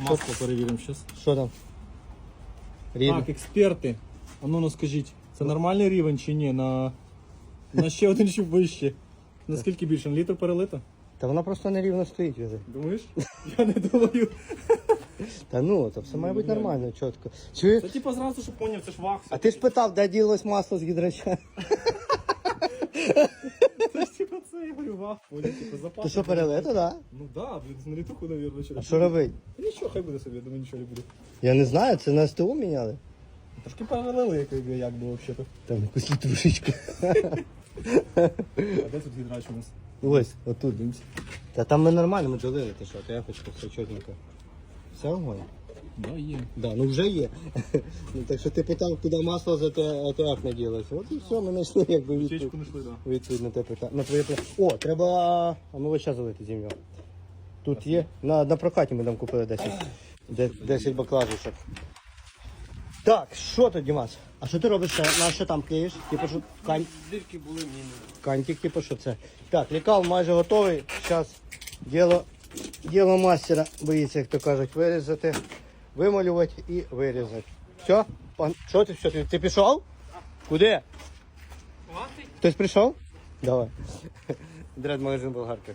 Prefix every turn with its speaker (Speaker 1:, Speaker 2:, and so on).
Speaker 1: Масло перевіримо зараз.
Speaker 2: Що там? Рівень.
Speaker 1: Так, експерти. А ну ну скажіть, це нормальний рівень чи ні? На, на ще один щуп вище. Наскільки більше? На літр перелито?
Speaker 2: Та вона просто нерівно стоїть вже.
Speaker 1: Думаєш? Я не думаю.
Speaker 2: Та ну, то все має бути нормально, чітко. Чуєш?
Speaker 1: Це типа зразу, щоб поняв, це ж вах.
Speaker 2: А ти ж питав, де ділось масло з гідрача?
Speaker 1: Це я говорю, вах, типа запас.
Speaker 2: То що перелито, да?
Speaker 1: Ну да, блін, на літуху, навірно,
Speaker 2: А що робить?
Speaker 1: Нічого, хай буде собі, я думаю, нічого не буде.
Speaker 2: Я не знаю, це на СТУ міняли.
Speaker 1: Трошки перелили, як, як би, взагалі-то.
Speaker 2: Там якусь літрушечку.
Speaker 1: А де тут гідрач у нас?
Speaker 2: Ось, отут. Та там ми нормально, ми долили, ти що, то я хочу все. Все огонь?
Speaker 1: Да, є.
Speaker 2: Да, ну вже є. ну, так що ти питав, куди масло за те АТФ не ділося. От і все, ми знайшли якби відповідь.
Speaker 1: Утечку знайшли, да.
Speaker 2: Відповідь на те питання. На твоє питання. О, треба. А ну залити зім'ю. Тут є. На, на прокаті ми там купили 10. Де- 10 баклажечок. Так, що тут, Дімас? А що ти робиш ще? На що там клеїш? Типу, що кань...
Speaker 1: Дірки були міни.
Speaker 2: кантик, типу, що це? Так, лікал майже готовий. Зараз діло, діло мастера боїться, як то кажуть, вирізати, вималювати і вирізати. Все? Пан... Що ти, все? ти? Ти пішов? Куди? Хтось прийшов? Давай. Дред магазин болгарки.